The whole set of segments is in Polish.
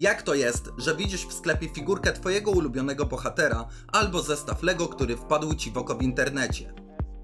Jak to jest, że widzisz w sklepie figurkę twojego ulubionego bohatera albo zestaw Lego, który wpadł ci w oko w internecie?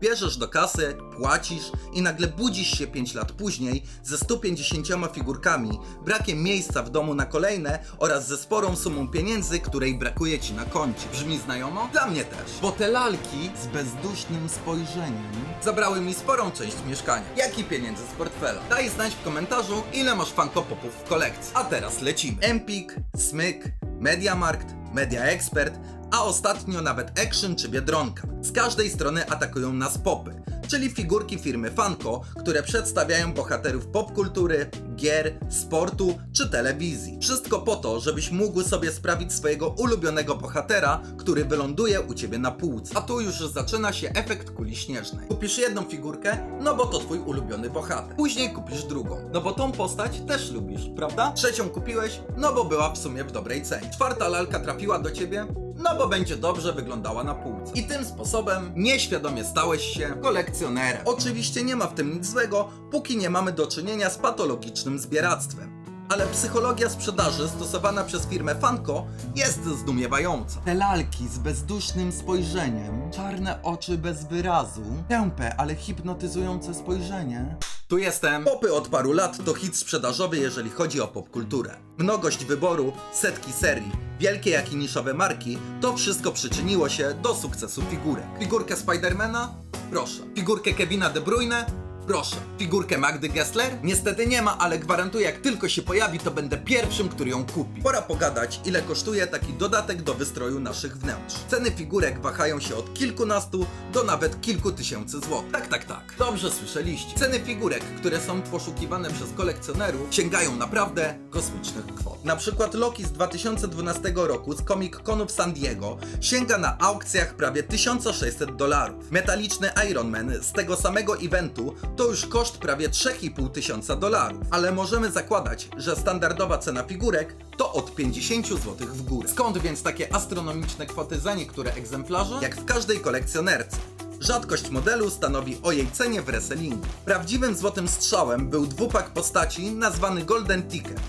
Bierzesz do kasy, płacisz i nagle budzisz się 5 lat później ze 150 figurkami, brakiem miejsca w domu na kolejne oraz ze sporą sumą pieniędzy, której brakuje ci na koncie. Brzmi znajomo? Dla mnie też. Bo te lalki z bezdusznym spojrzeniem zabrały mi sporą część mieszkania. Jak i pieniędzy z portfela. Daj znać w komentarzu, ile masz Funko Popów w kolekcji. A teraz lecimy. Empik, Smyk, Mediamarkt, Media Expert, a ostatnio nawet Action czy Biedronka. Z każdej strony atakują nas popy, czyli figurki firmy Funko, które przedstawiają bohaterów popkultury, gier, sportu czy telewizji. Wszystko po to, żebyś mógł sobie sprawić swojego ulubionego bohatera, który wyląduje u ciebie na półce. A tu już zaczyna się efekt kuli śnieżnej. Kupisz jedną figurkę, no bo to twój ulubiony bohater. Później kupisz drugą, no bo tą postać też lubisz, prawda? Trzecią kupiłeś, no bo była w sumie w dobrej cenie. Czwarta lalka trafiła do ciebie, no bo będzie dobrze wyglądała na półce. I tym sposobem nieświadomie stałeś się kolekcjonerem. Oczywiście nie ma w tym nic złego, póki nie mamy do czynienia z patologicznym zbieractwem. Ale psychologia sprzedaży stosowana przez firmę Funko jest zdumiewająca. Te lalki z bezdusznym spojrzeniem, czarne oczy bez wyrazu, tępe, ale hipnotyzujące spojrzenie. Tu jestem. Popy od paru lat to hit sprzedażowy, jeżeli chodzi o popkulturę. Mnogość wyboru, setki serii, wielkie jak i niszowe marki, to wszystko przyczyniło się do sukcesu figurek. Figurkę Spidermana? Proszę. Figurkę Kevina De Bruyne? Proszę. Figurkę Magdy Gessler? Niestety nie ma, ale gwarantuję, jak tylko się pojawi, to będę pierwszym, który ją kupi. Pora pogadać, ile kosztuje taki dodatek do wystroju naszych wnętrz. Ceny figurek wahają się od kilkunastu do nawet kilku tysięcy złotych. Tak, tak, tak. Dobrze słyszeliście. Ceny figurek, które są poszukiwane przez kolekcjonerów, sięgają naprawdę kosmicznych kwot. Na przykład Loki z 2012 roku z Comic Conu w San Diego sięga na aukcjach prawie 1600 dolarów. Metaliczny Iron Man z tego samego eventu to już koszt prawie 3500 tysiąca dolarów. Ale możemy zakładać, że standardowa cena figurek to od 50 zł w górę. Skąd więc takie astronomiczne kwoty za niektóre egzemplarze? Jak w każdej kolekcjonerce. Rzadkość modelu stanowi o jej cenie w resellingu. Prawdziwym złotym strzałem był dwupak postaci nazwany Golden Ticket,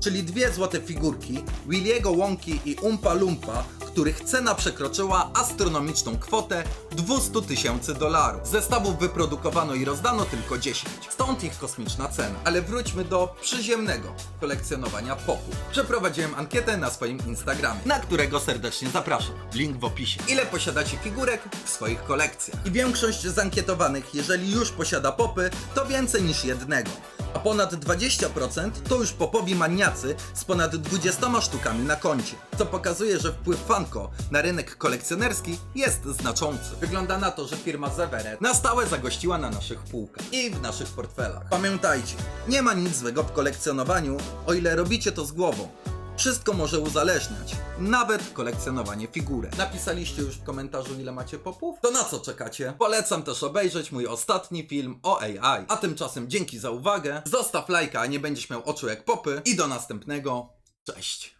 czyli dwie złote figurki Williego Wonki i Umpa Lumpa, których cena przekroczyła astronomiczną kwotę 200 tysięcy dolarów. Zestawów wyprodukowano i rozdano tylko 10, stąd ich kosmiczna cena. Ale wróćmy do przyziemnego kolekcjonowania popów. Przeprowadziłem ankietę na swoim Instagramie, na którego serdecznie zapraszam. Link w opisie. Ile posiadacie figurek w swoich kolekcjach? I większość z ankietowanych, jeżeli już posiada popy, to więcej niż jednego a ponad 20% to już popowi maniacy z ponad 20 sztukami na koncie. Co pokazuje, że wpływ Funko na rynek kolekcjonerski jest znaczący. Wygląda na to, że firma Zeveret na stałe zagościła na naszych półkach i w naszych portfelach. Pamiętajcie, nie ma nic złego w kolekcjonowaniu, o ile robicie to z głową. Wszystko może uzależniać, nawet kolekcjonowanie figurek. Napisaliście już w komentarzu, ile macie popów? To na co czekacie? Polecam też obejrzeć mój ostatni film o AI. A tymczasem dzięki za uwagę, zostaw lajka, a nie będziesz miał oczu jak popy i do następnego. Cześć!